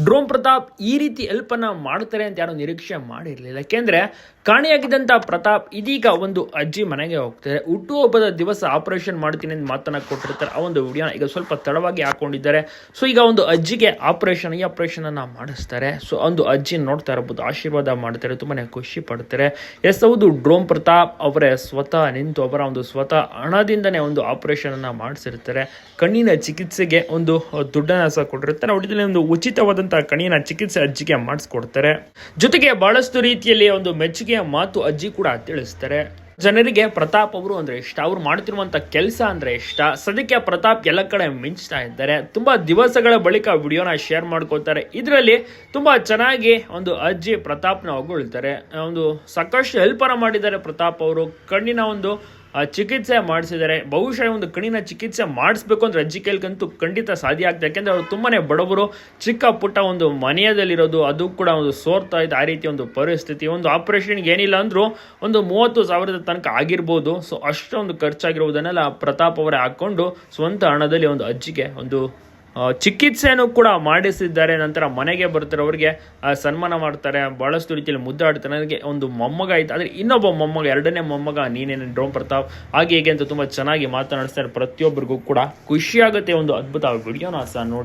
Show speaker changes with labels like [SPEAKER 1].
[SPEAKER 1] Drone Pratap ಈ ರೀತಿ ಹೆಲ್ಪನ್ನು ಮಾಡ್ತಾರೆ ಅಂತ ಯಾರು ನಿರೀಕ್ಷೆ ಮಾಡಿರಲಿಲ್ಲ. ಯಾಕೆಂದರೆ ಕಾಣೆಯಾಗಿದ್ದಂಥ ಪ್ರತಾಪ್ ಇದೀಗ ಒಂದು ಅಜ್ಜಿ ಮನೆಗೆ ಹೋಗ್ತಾರೆ. ಹುಟ್ಟುಹಬ್ಬದ ದಿವಸ ಆಪರೇಷನ್ ಮಾಡ್ತೀನಿ ಅಂತ ಮಾತನ್ನ ಕೊಟ್ಟಿರ್ತಾರೆ. ಆ ಒಂದು ವಿಡಿಯೋನ ಈಗ ಸ್ವಲ್ಪ ತಡವಾಗಿ ಹಾಕೊಂಡಿದ್ದಾರೆ. ಸೊ ಈಗ ಒಂದು ಅಜ್ಜಿಗೆ ಆಪರೇಷನ್, ಈ ಆಪರೇಷನ್ ಅನ್ನ ಮಾಡಿಸ್ತಾರೆ. ಸೊ ಒಂದು ಅಜ್ಜಿ ನೋಡ್ತಾ ಇರಬಹುದು ಆಶೀರ್ವಾದ ಮಾಡ್ತಾರೆ, ತುಂಬಾನೇ ಖುಷಿ ಪಡ್ತಾರೆ. ಎಸ್, ಹೌದು ಡ್ರೋಮ್ ಪ್ರತಾಪ್ ಅವರೇ ಸ್ವತಃ ನಿಂತು ಅವರ ಒಂದು ಸ್ವತಃ ಹಣದಿಂದನೇ ಒಂದು ಆಪರೇಷನ್ ಅನ್ನ ಮಾಡಿಸಿರ್ತಾರೆ. ಕಣ್ಣಿನ ಚಿಕಿತ್ಸೆಗೆ ಒಂದು ದುಡ್ಡನ್ನ ಸಹ ಕೊಟ್ಟಿರ್ತಾರೆ. ಒಟ್ಟಿನಲ್ಲಿ ಒಂದು ಉಚಿತವಾದಂತಹ ಕಣ್ಣಿನ ಚಿಕಿತ್ಸೆ ಅಜ್ಜಿಗೆ ಮಾಡಿಸ್ಕೊಡ್ತಾರೆ. ಜೊತೆಗೆ ಬಹಳಷ್ಟು ರೀತಿಯಲ್ಲಿ ಒಂದು ಮೆಚ್ಚುಗೆಯ ಮಾತು ಅಜ್ಜಿ ಕೂಡ ತಿಳಿಸ್ತಾರೆ. ಜನರಿಗೆ ಪ್ರತಾಪ್ ಅವರು ಅಂದ್ರೆ ಇಷ್ಟ. ಅವ್ರು ಮಾಡ್ತಿರುವಂತ ಕೆಲಸ ಅಂದ್ರೆ ಇಷ್ಟ. ಸದ್ಯಕ್ಕೆ ಪ್ರತಾಪ್ ಎಲ್ಲ ಕಡೆ ಮಿಂಚ್ತಾ ಇದ್ದಾರೆ. ತುಂಬಾ ದಿವಸಗಳ ಬಳಿಕ ವಿಡಿಯೋನ ಶೇರ್ ಮಾಡ್ಕೊತಾರೆ ಇದರಲ್ಲಿ ತುಂಬಾ ಚೆನ್ನಾಗಿ ಒಂದು ಅಜ್ಜಿ ಪ್ರತಾಪ್ನ ಹೊಗಳ್ತಾರೆ. ಒಂದು ಸಾಕಷ್ಟು ಹೆಲ್ಪರ ಮಾಡಿದ್ದಾರೆ ಪ್ರತಾಪ್ ಅವರು. ಕಣ್ಣಿನ ಒಂದು ಚಿಕಿತ್ಸೆ ಮಾಡಿಸಿದರೆ ಬಹುಶಃ ಒಂದು ಕಣ್ಣಿನ ಚಿಕಿತ್ಸೆ ಮಾಡಿಸ್ಬೇಕು ಅಂದರೆ ಅಜ್ಜಿ ಕೇಳ್ಕಂತೂ ಖಂಡಿತ ಸಾಧ್ಯ ಆಗ್ತದೆ. ಯಾಕೆಂದರೆ ಅವರು ತುಂಬಾ ಬಡವರು ಚಿಕ್ಕ ಪುಟ್ಟ ಒಂದು ಮನೆಯದಲ್ಲಿರೋದು ಅದು ಕೂಡ ಒಂದು ಸೋರ್ತಾ ಇದೆ. ಆ ರೀತಿ ಒಂದು ಪರಿಸ್ಥಿತಿ. ಒಂದು ಆಪರೇಷನ್ಗೆ ಏನಿಲ್ಲ ಅಂದರೂ ಒಂದು ಮೂವತ್ತು ಸಾವಿರದ ತನಕ ಆಗಿರ್ಬೋದು. ಸೊ ಅಷ್ಟೊಂದು ಖರ್ಚಾಗಿರುವುದನ್ನೆಲ್ಲ ಪ್ರತಾಪ್ ಅವರೇ ಹಾಕ್ಕೊಂಡು ಸ್ವಂತ ಹಣದಲ್ಲಿ ಒಂದು ಅಜ್ಜಿಗೆ ಒಂದು ಆ, ಚಿಕಿತ್ಸೆಯನ್ನು ಕೂಡ ಮಾಡಿಸಿದ್ದಾರೆ. ನಂತರ ಮನೆಗೆ ಬರ್ತಾರೆ ಅವರಿಗೆ ಸನ್ಮಾನ ಮಾಡ್ತಾರೆ. ಬಹಳಷ್ಟು ರೀತಿಯಲ್ಲಿ ಮುದ್ದಾಡ್ತಾರೆ ನನಗೆ ಒಂದು ಮೊಮ್ಮಗ ಆಯ್ತು. ಆದರೆ ಇನ್ನೊಬ್ಬ ಮೊಮ್ಮಗ, ಎರಡನೇ ಮೊಮ್ಮಗ ನೀನೇನು ಡ್ರೋಮ್ ಪ್ರತಾಪ್. ಹಾಗೆ ಹೇಗೆ ಅಂತ ತುಂಬ ಚೆನ್ನಾಗಿ ಮಾತನಾಡಿಸ್ತಾರೆ. ಪ್ರತಿಯೊಬ್ಬರಿಗೂ ಕೂಡ ಖುಷಿಯಾಗುತ್ತೆ ಒಂದು ಅದ್ಭುತ ವಿಡಿಯೋನ ಸಹ ನೋಡಿ